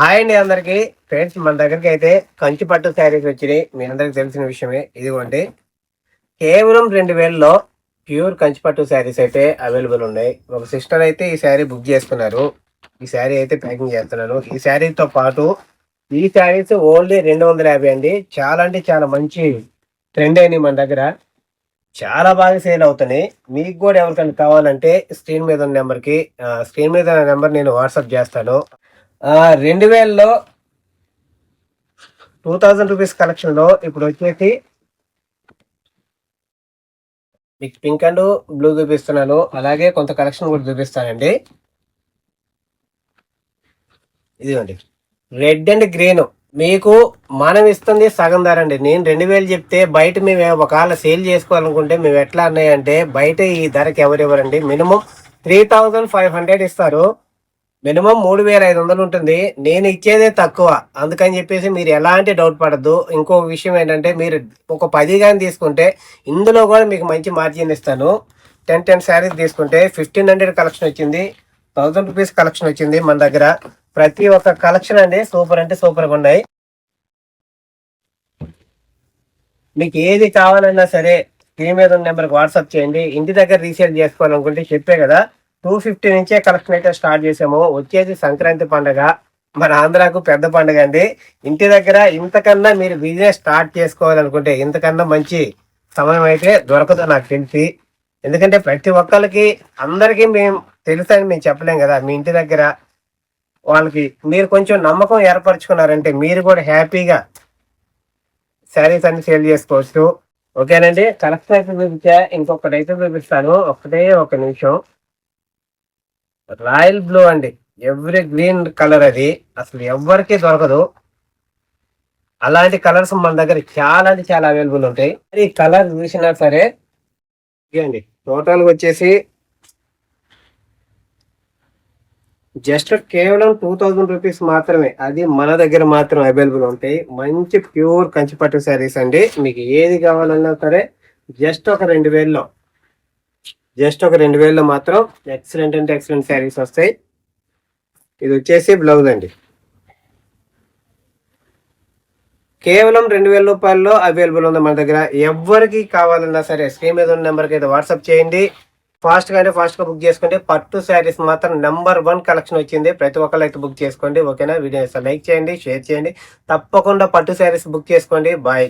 Hi అండి అందరికి. Friends మన దగ్గరికి అయితే కంచి పట్టు శారీస్ వచ్చినాయి. మీ అందరికి తెలిసిన విషయమే. ఇదిగోండి. కేవలం రెండు వేలలో ప్యూర్ కంచి పట్టు శారీస్ అయితే అవైలబుల్ ఉన్నాయి. ఒక సిస్టర్ అయితే ఈ శారీ బుక్ చేసుకున్నారు. ఈ శారీ అయితే ప్యాకింగ్ చేస్తున్నాను. ఈ శారీతో పాటు ఈ శారీస్ ఓన్లీ రెండు వందల యాభై అండి. చాలా అంటే చాలా మంచి ట్రెండ్ అయినాయి మన దగ్గర. చాలా బాగా సేల్ అవుతున్నాయి. మీకు కూడా ఎవరికైనా కావాలంటే స్క్రీన్ మీద ఉన్న నెంబర్కి స్క్రీన్ మీద ఉన్న నెంబర్ నేను వాట్సాప్ చేస్తాను. రెండు వేలలో టూ థౌజండ్ రూపీస్ కలెక్షన్లో ఇప్పుడు వచ్చేసి మీకు పింక్ అండ్ బ్లూ చూపిస్తున్నాను. అలాగే కొంత కలెక్షన్ కూడా చూపిస్తానండి. ఇదిగోండి. రెడ్ అండ్ గ్రీన్ మీకు మనం ఇస్తుంది సగం ధర అండి. నేను రెండు వేలు చెప్తే బయట మేము ఒకవేళ సేల్ చేసుకోవాలనుకుంటే మేము ఎట్లా అన్నాయంటే బయట ఈ ధరకి ఎవరెవరండి? Minimum three thousand five hundred ఇస్తారు. మినిమం మూడు వేల ఐదు వందలు ఉంటుంది. నేను ఇచ్చేదే తక్కువ. అందుకని చెప్పేసి మీరు ఎలాంటి డౌట్ పడద్దు. ఇంకొక విషయం ఏంటంటే మీరు ఒక పది కానీ తీసుకుంటే ఇందులో కూడా మీకు మంచి మార్జిన్ ఇస్తాను. టెన్ టెన్ శారీస్ తీసుకుంటే ఫిఫ్టీన్ హండ్రెడ్ కలెక్షన్ వచ్చింది. థౌసండ్ రూపీస్ కలెక్షన్ వచ్చింది మన దగ్గర. ప్రతి ఒక్క కలెక్షన్ అండి సూపర్ అంటే సూపర్గా ఉన్నాయి. మీకు ఏది కావాలన్నా సరే స్క్రీన్ మీద ఉన్న నెంబర్కి వాట్సాప్ చేయండి. ఇంటి దగ్గర రీసేల్ చేసుకోవాలనుకుంటే చెప్పే కదా. టూ ఫిఫ్టీ నుంచే కలెక్షన్ అయితే స్టార్ట్ చేసాము. వచ్చేది సంక్రాంతి పండగ. మన ఆంధ్రాకు పెద్ద పండుగ అండి. ఇంటి దగ్గర ఇంతకన్నా మీరు బిజినెస్ స్టార్ట్ చేసుకోవాలనుకుంటే ఇంతకన్నా మంచి సమయం అయితే దొరకదు నాకు తెలిసి. ఎందుకంటే ప్రతి ఒక్కరికి అందరికీ మేము తెలుసని మేము చెప్పలేం కదా. మీ ఇంటి దగ్గర వాళ్ళకి మీరు కొంచెం నమ్మకం ఏర్పరచుకున్నారంటే మీరు కూడా హ్యాపీగా శారీస్ అన్ని సేల్ చేసుకోవచ్చు. ఓకేనండి? కలెక్షన్ అయితే చూపించా. ఇంకొకటి అయితే చూపిస్తాను. ఒకటే ఒక నిమిషం. రాయల్ బ్లూ అండి. ఎవ్రీ గ్రీన్ కలర్ అది. అసలు ఎవరికి దొరకదు. అలాంటి కలర్స్ మన దగ్గర చాలా అంటే చాలా అవైలబుల్ ఉంటాయి. ఈ కలర్ చూసినా సరే అండి. టోటల్గా వచ్చేసి జస్ట్ కేవలం టూ థౌజండ్ రూపీస్ మాత్రమే. అది మన దగ్గర మాత్రం అవైలబుల్ ఉంటాయి. మంచి ప్యూర్ కంచిపట్టు శారీస్ అండి. మీకు ఏది కావాలన్నా సరే జస్ట్ ఒక రెండు వేల్లో జస్ట్ ఒక రెండు వేల్లో మాత్రం ఎక్సలెంట్ అంటే ఎక్సలెంట్ శారీస్ వస్తాయి. ఇది వచ్చేసి బ్లౌజ్ అండి. కేవలం రెండు వేల రూపాయల్లో అవైలబుల్ ఉంది మన దగ్గర. ఎవరికి కావాలన్నా సరే స్క్రీన్ మీద ఉన్న నెంబర్కి అయితే వాట్సాప్ చేయండి. ఫాస్ట్గా అంటే ఫాస్ట్గా బుక్ చేసుకోండి పట్టు శారీస్ మాత్రం నెంబర్ వన్ కలెక్షన్ వచ్చింది. ప్రతి ఒక్కరు అయితే బుక్ చేసుకోండి. ఓకేనా? వీడియో లైక్ చేయండి షేర్ చేయండి. తప్పకుండా పట్టు శారీస్ బుక్ చేసుకోండి. బాయ్